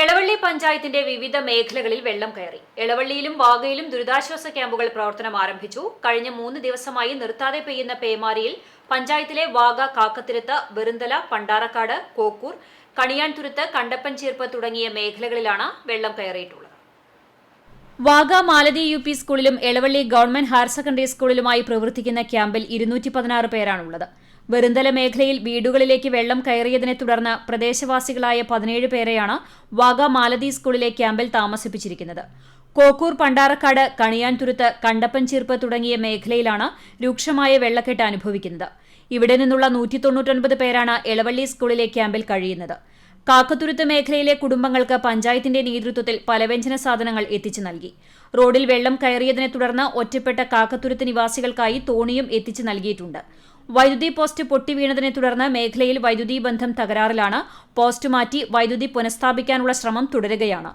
എളവള്ളി പഞ്ചായത്തിന്റെ വിവിധ മേഖലകളിൽ വെള്ളം കയറി. എളവള്ളിയിലും വാഗയിലും ദുരിതാശ്വാസ ക്യാമ്പുകൾ പ്രവർത്തനം ആരംഭിച്ചു. കഴിഞ്ഞ മൂന്ന് ദിവസമായി നിർത്താതെ പെയ്യുന്ന പേമാരിയിൽ പഞ്ചായത്തിലെ വാഗ കാക്കത്തിരുത്ത് വെറുന്തല പണ്ടാറക്കാട് കോക്കൂർ കണിയാൻതുരുത്ത് കണ്ടപ്പൻ ചീർപ്പ് തുടങ്ങിയ മേഖലകളിലാണ് വെള്ളം കയറിയിട്ടുള്ളത്. വാഗ മാലതി യു പി സ്കൂളിലും എളവള്ളി ഗവൺമെന്റ് ഹയർ സെക്കൻഡറി സ്കൂളിലുമായി പ്രവർത്തിക്കുന്ന ക്യാമ്പിൽ ഇരുന്നൂറ്റി പതിനാറ് പേരാണുള്ളത്. വെറുന്തല മേഖലയിൽ വീടുകളിലേക്ക് വെള്ളം കയറിയതിനെ തുടർന്ന് പ്രദേശവാസികളായ പതിനേഴ് പേരെയാണ് വാഗ മാലതി സ്കൂളിലെ ക്യാമ്പിൽ താമസിപ്പിച്ചിരിക്കുന്നത്. കോക്കൂർ പണ്ടാറക്കാട് കണിയാൻതുരുത്ത് കണ്ടപ്പൻ ചീർപ്പ് തുടങ്ങിയ മേഖലയിലാണ് രൂക്ഷമായ വെള്ളക്കെട്ട് അനുഭവിക്കുന്നത്. ഇവിടെ നിന്നുള്ള നൂറ്റി തൊണ്ണൂറ്റൊൻപത് പേരാണ് എളവള്ളി സ്കൂളിലെ ക്യാമ്പിൽ കഴിയുന്നത്. കാക്കത്തുരുത്ത് മേഖലയിലെ കുടുംബങ്ങൾക്ക് പഞ്ചായത്തിന്റെ നേതൃത്വത്തിൽ പലവ്യഞ്ജന സാധനങ്ങൾ എത്തിച്ചു നൽകി. റോഡിൽ വെള്ളം കയറിയതിനെ തുടർന്ന് ഒറ്റപ്പെട്ട കാക്കത്തുരുത്ത് നിവാസികൾക്കായി തോണിയും എത്തിച്ചു നൽകിയിട്ടുണ്ട്. വൈദ്യുതി പോസ്റ്റ് പൊട്ടിവീണതിനെ തുടർന്ന് മേഖലയിൽ വൈദ്യുതി ബന്ധം തകരാറിലാണ്. പോസ്റ്റ് മാറ്റി വൈദ്യുതി പുനഃസ്ഥാപിക്കാനുള്ള ശ്രമം തുടരുകയാണ്.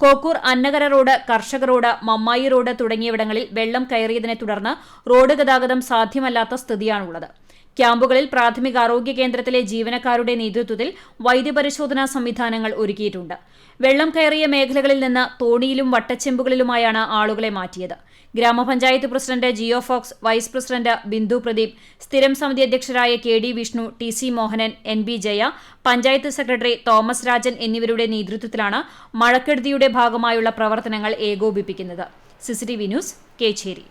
കോക്കൂർ അന്നകര റോഡ് കർഷക റോഡ് മമ്മായി റോഡ് തുടങ്ങിയവിടങ്ങളിൽ വെള്ളം കയറിയതിനെ തുടർന്ന് റോഡ് ഗതാഗതം സാധ്യമല്ലാത്ത സ്ഥിതിയാണുള്ളത്. ക്യാമ്പുകളിൽ പ്രാഥമിക ആരോഗ്യ കേന്ദ്രത്തിലെ ജീവനക്കാരുടെ നേതൃത്വത്തിൽ വൈദ്യപരിശോധനാ സംവിധാനങ്ങൾ ഒരുക്കിയിട്ടുണ്ട്. വെള്ളം കയറിയ മേഖലകളിൽ നിന്ന് തോണിയിലും വട്ടച്ചെമ്പുകളിലുമായാണ് ആളുകളെ മാറ്റിയത്. ഗ്രാമപഞ്ചായത്ത് president Geo Fox vice president Bindu Pradeep സ്ഥിരം സമിതി അധ്യക്ഷരായ K D Vishnu T C Mohanan N B Jaya panchayat secretary Thomas Rajan എന്നിവരുടെ നേതൃത്വത്തിലാണ് മഴക്കെടുതിയുടെ ഭാഗമായുള്ള പ്രവർത്തനങ്ങൾ ഏകോപിപ്പിക്കുന്നത്. CCTV news Kechery.